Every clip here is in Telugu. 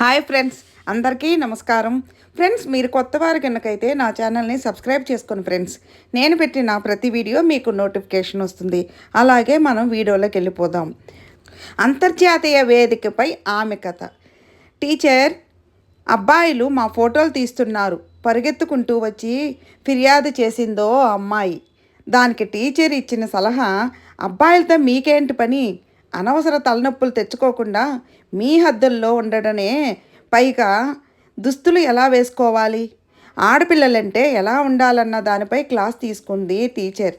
హాయ్ ఫ్రెండ్స్ అందరికీ నమస్కారం. ఫ్రెండ్స్ మీరు కొత్త వారు కనుకైతే నా ఛానల్ని సబ్స్క్రైబ్ చేసుకోండి ఫ్రెండ్స్ నేను పెట్టిన ప్రతి వీడియో మీకు నోటిఫికేషన్ వస్తుంది. అలాగే మనం వీడియోలోకి వెళ్ళిపోదాం. అంతర్జాతీయ వేదికపై ఆమె కథ. టీచర్ అబ్బాయిలు మా ఫోటోలు తీస్తున్నారు. పరిగెత్తుకుంటూ వచ్చి ఫిర్యాదు చేసిందో అమ్మాయి. దానికి టీచర్ ఇచ్చిన సలహా అబ్బాయిలతో మీకేంటి పని? అనవసర తలనొప్పులు తెచ్చుకోకుండా మీ హద్దుల్లో ఉండడనే పైగా దుస్తులు ఎలా వేసుకోవాలి? ఆడపిల్లలంటే ఎలా ఉండాలన్న దానిపై క్లాస్ తీసుకుంది టీచర్.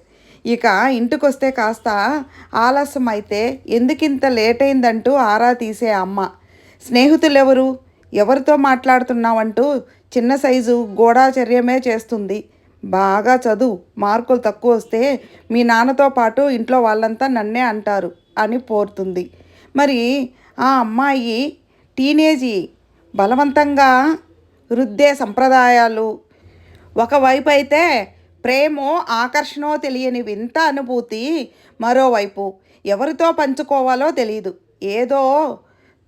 ఇక ఇంటికొస్తే కాస్త ఆలస్యం అయితే ఎందుకింత లేట్ అయిందంటూ ఆరా తీసే అమ్మ. స్నేహితులెవరు? ఎవరితో మాట్లాడుతున్నావంటూ చిన్న సైజు గోడాచర్యమే చేస్తుంది. బాగా చదువు మార్కులు తక్కువ వస్తే మీ నాన్నతో పాటు ఇంట్లో వాళ్ళంతా నన్నే అంటారు అని పోరుతుంది. మరి ఆ అమ్మాయి టీనేజీ బలవంతంగా వృద్ధే సంప్రదాయాలు. ఒకవైపు అయితే ప్రేమో ఆకర్షణో తెలియని వింత అనుభూతి మరోవైపు ఎవరితో పంచుకోవాలో తెలియదు ఏదో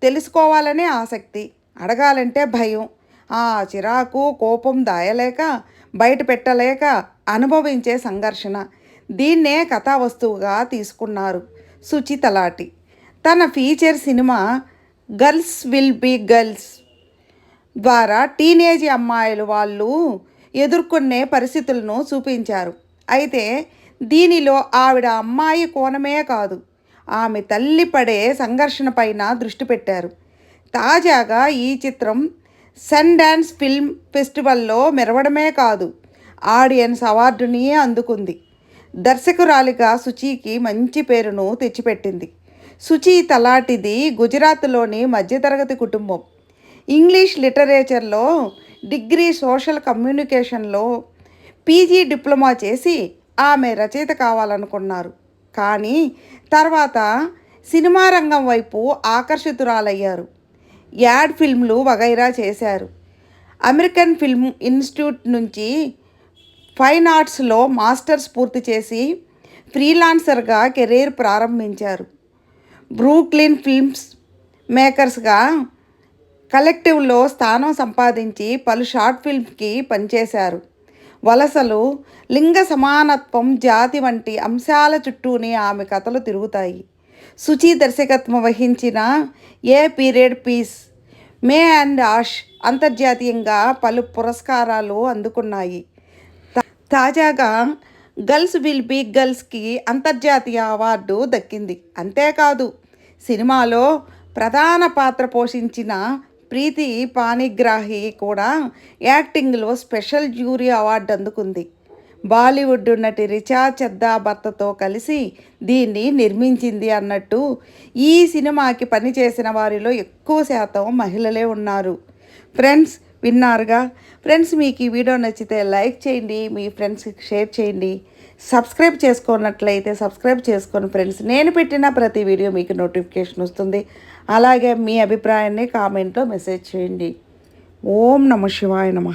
తెలుసుకోవాలనే ఆసక్తి. అడగాలంటే భయం. ఆ చిరాకు కోపం దాయలేక బయట పెట్టలేక అనుభవించే సంఘర్షణ. దీన్నే కథా వస్తువుగా తీసుకున్నారు సుచితలాటి. తన feature cinema girls will be girls ద్వారా టీనేజ్ అమ్మాయిలు వాళ్ళు ఎదుర్కొనే పరిస్థితులను చూపించారు. అయితే దీనిలో ఆవిడ అమ్మాయి కోణమే కాదు ఆమె తల్లి పడే సంఘర్షణ పైన దృష్టి పెట్టారు. తాజాగా ఈ చిత్రం సన్ డాన్స్ ఫిల్మ్ ఫెస్టివల్లో మెరవడమే కాదు ఆడియన్స్ అవార్డుని అందుకుంది. దర్శకురాలిగా సుచికి మంచి పేరును తెచ్చిపెట్టింది. సుచి తలాటిది గుజరాత్లోని మధ్యతరగతి కుటుంబం. ఇంగ్లీష్ లిటరేచర్లో డిగ్రీ సోషల్ కమ్యూనికేషన్లో పీజీ డిప్లొమా చేసి ఆమె రచయిత కావాలనుకున్నారు. కానీ తర్వాత సినిమా రంగం వైపు ఆకర్షితురాలయ్యారు. యాడ్ ఫిల్మ్లు వగైరా చేశారు. అమెరికన్ ఫిల్మ్ ఇన్స్టిట్యూట్ నుంచి ఫైన్ ఆర్ట్స్లో మాస్టర్స్ పూర్తి చేసి ఫ్రీలాన్సర్గా కెరీర్ ప్రారంభించారు. బ్రూక్లిన్ ఫిల్మ్స్ మేకర్స్గా కలెక్టివ్లో స్థానం సంపాదించి పలు షార్ట్ ఫిల్మ్కి పనిచేశారు. వలసలు లింగ సమానత్వం జాతి వంటి అంశాల చుట్టూనే ఆమె కథలు తిరుగుతాయి. సుచి దర్శకత్వం వహించిన a period piece May and Ash అంతర్జాతీయంగా పలు పురస్కారాలు అందుకున్నాయి. తాజాగా గర్ల్స్ విల్ బీ గర్ల్స్కి అంతర్జాతీయ అవార్డు దక్కింది. అంతేకాదు సినిమాలో ప్రధాన పాత్ర పోషించిన ప్రీతి పాణిగ్రాహి కూడా యాక్టింగ్లో స్పెషల్ జ్యూరీ అవార్డు అందుకుంది. బాలీవుడ్ నటి రిచా చద్దా భర్తతో కలిసి దీన్ని నిర్మించింది అన్నట్టు ఈ సినిమాకి పనిచేసిన వారిలో ఎక్కువ శాతం మహిళలే ఉన్నారు. ఫ్రెండ్స్ విన్నారుగా? ఫ్రెండ్స్ మీకు ఈ వీడియో నచ్చితే లైక్ చేయండి మీ ఫ్రెండ్స్కి షేర్ చేయండి. సబ్స్క్రైబ్ చేసుకున్నట్లయితే సబ్స్క్రైబ్ చేసుకోండి ఫ్రెండ్స్ నేను పెట్టిన ప్రతి వీడియో మీకు నోటిఫికేషన్ వస్తుంది. అలాగే మీ అభిప్రాయాన్ని కామెంట్లో మెసేజ్ చేయండి. ఓం నమ శివాయ నమ.